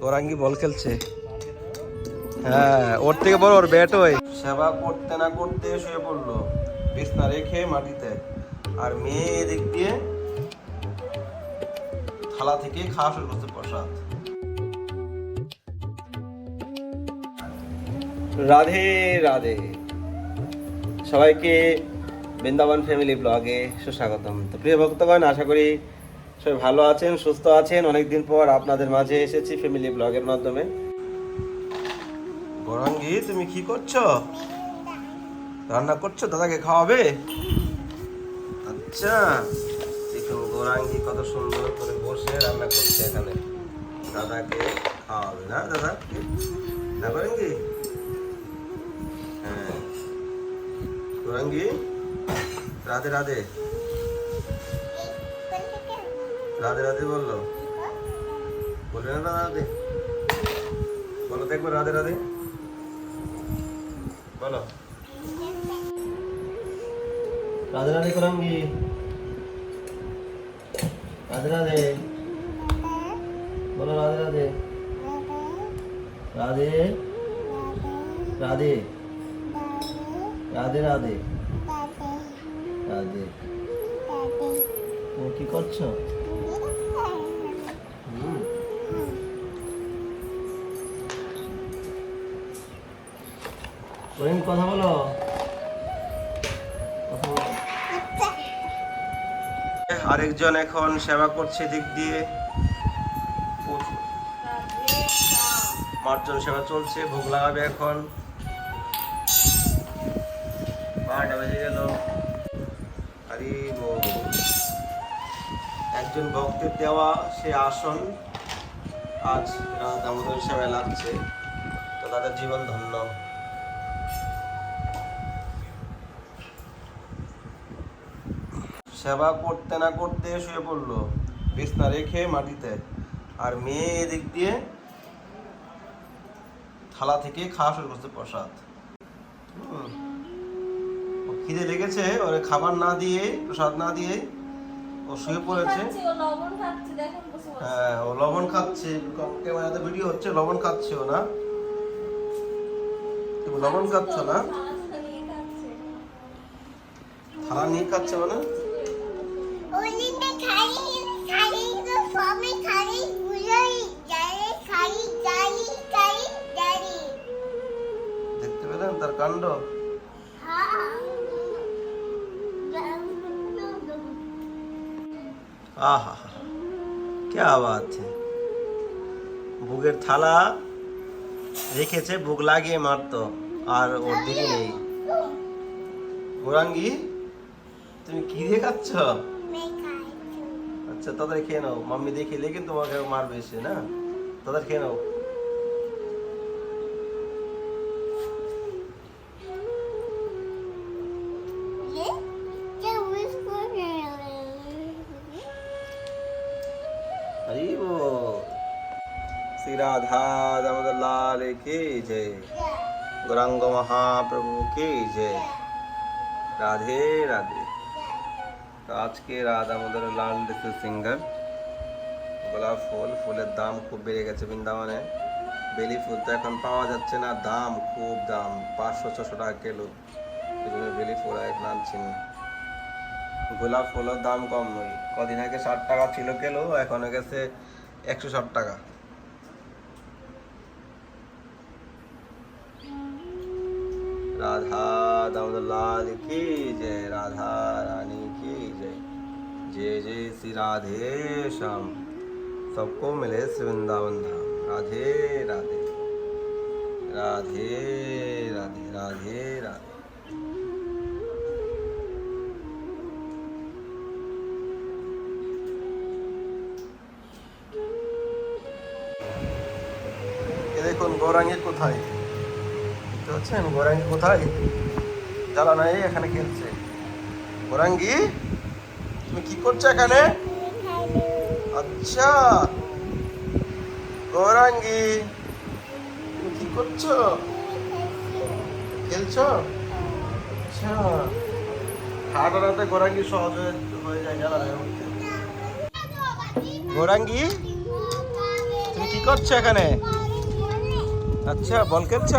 গোরাঙ্গি বল খেলছে। হ্যাঁ ওর থেকে বড় ওর ব্যাট ওই। সেবা করতে না করতে শুয়ে পড়ল। বিছনা রেখে মাটিতে। আর মেয়ে এদিক দিয়ে থালা থেকে খাওয়া শুরু করছে প্রসাদ। রাধে রাধে। সবাইকে বৃন্দাবন ফ্যামিলি ব্লগে সুস্বাগতম। তো প্রিয় ভক্তগণ, আশা করি সবাই ভালো আছেন, সুস্থ আছেন। অনেকদিন পর আপনাদের মাঝে এসেছি ফ্যামিলি ব্লগের মাধ্যমে। গৌরাঙ্গি, তুমি কি করছ? রান্না করছ? দাদাকে খাওয়াবে? আচ্ছা দেখুন গৌরাঙ্গি কত সুন্দর করে বসে রান্না করছে এখানে। দাদাকে খাওয়াবে না, দাদা? না গৌরাঙ্গি? হ্যাঁ। গৌরাঙ্গি, রাধে রাধে। রাধে রাধে বলল। বলে না রাধে বলো, দেখব, রাধে রাধে। বলো। রাধে রাধে করাঙ্গি রাধে রাধে। বলো, রাধে রাধে। রাধে রাধে। রাধে রাধে। রাধে। তুমি কি করছ? করিম কথা বলো। আরেকজন এখন সেবা করছে দিক দিয়ে। মার্জন সেবা চলছে, ভোগ লাগাবে এখন। বারোটা বেজে গেল। একজন ভক্তের দেওয়া সে আসন আজ রাত আমাদের সেবায় লাগছে। তো তাদের জীবন ধন্য। সেবা করতে না করতে শুয়ে পড়ল। বিছনা রেখে মাটিতে। আর মেয়ে এদিক দিয়ে থালা থেকে খাওয়া শুরু করছে প্রসাদ। খিদে লেগেছে ওরে খাবার না দিয়ে প্রসাদ না দিয়ে ও শুয়ে পড়েছে। খাচ্ছে, ও লবণ খাচ্ছে, দেখুন বসে বসে। হ্যাঁ ও লবণ খাচ্ছে ক্যামেরাতে ভিডিও হচ্ছে লবণ খাচ্ছে ও না। তুমি লবণ খাচ্ছ না? থালা থালা নিয়ে খাচ্ছে। থালা নিয়ে খাচ্ছে মানে? দেখতে পেলেন তার কাণ্ড হ্যাঁ আহা क्या बात है ভোগের থালা রেখেছে ভোগ লাগিয়ে মারতো আর ওর দিকে নেই গোরাঙ্গি তুমি কি দিয়ে খাচ্ছ আচ্ছা তাদের খেয়ে নাও মাম্মি দেখে লেগে তোমাকে মারবে এসে না তাদের খেয়ে নাও हरी वो श्री राधा दामोदर लाल की जय गौरांग महाप्रभु की जय রাধে রাধে তো আজকে রাধা আমাদের লাল দেখতে সিঙ্গার গোলাপ ফুল, ফুলের দাম খুব বেড়ে গেছে বৃন্দাবনে। বেলি ফুল তো এখন পাওয়া যাচ্ছে না, দাম খুব দাম, পাঁচশো, ছশো টাকা কিলো। এই জন্য বেলি ফুল আর আনছি না। গোলাপ ফুলের দাম কম নয়। কদিন আগে ষাট টাকা ছিল কিলো, এখন গেছে একশো ষাট টাকা। राधा दाऊदलाल की जय, राधा रानी की जय। जय जय श्री राधे श्याम। सबको मिले श्री वृंदावन धाम। राधे राधे। राधे राधे राधे राधे। देखो गौरांगी कथाई দেখতে পাচ্ছেন? গোরাঙ্গি কোথায়? জ্বালা নাই এখানে খেলছে। গোরাঙ্গি, তুমি কি করছ এখানে? আচ্ছা। গৌরাঙ্গি, তুমি কি করছ? খেলছো? আচ্ছা। হাঁটা রাতে গোরাঙ্গি সহজ হয়ে- যায় জ্বালা নাই। গোরাঙ্গি কি করছ এখানে? আচ্ছা বল খেলছো?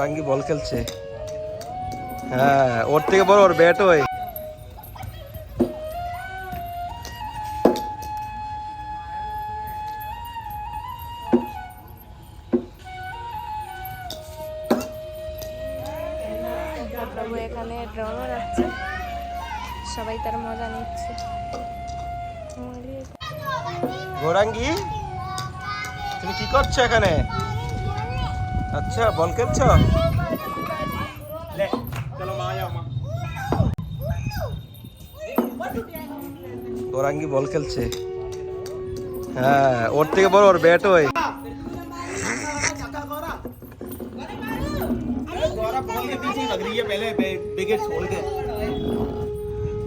ওরাঙ্গি বল খেলছে। হ্যাঁ ওর থেকে বড় ওর ব্যাট ওই। এখানে যাচ্ছে সবাই তার মজা নিচ্ছে। গৌরাঙ্গি তুমি কি করছ এখানে? আচ্ছা বল খেলছ ওরাঙ্গি বল খেলছে। হ্যাঁ ওর থেকে বড় ওর ব্যাট ওই।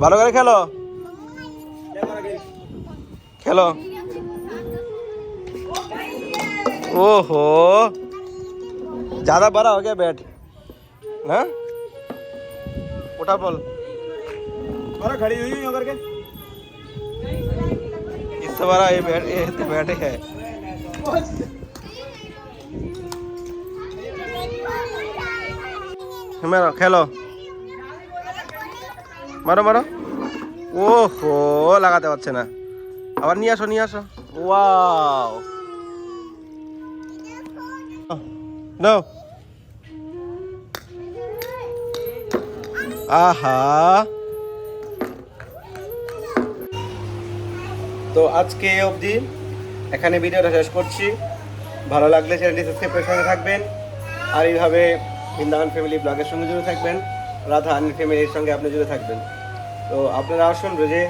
ভালো করে খেলো? খেলো। ওহো। ज्यादा बड़ा हो गया बैट हाँ उठा बोल गौरव खड़ी हुई है करके इससे बड़ा ये बैट ये तो बैट ही है মারো খেলো মারো মারো ওহো লাগাতে পারছে না আবার নিয়ে আসো নিয়ে আসো ওয়াও নাও আহা তো আজকে অবধি এখানে ভিডিওটা শেষ করছি। ভালো লাগলে চ্যানেলটি সাবস্ক্রাইব করে সঙ্গে থাকবেন। আর এইভাবে বৃন্দাবন ফ্যামিলি ব্লগের সঙ্গে জুড়ে থাকবেন। রাধা আনির ফ্যামিলির সঙ্গে আপনি জুড়ে থাকবেন। তো আপনারা আসুন রোজে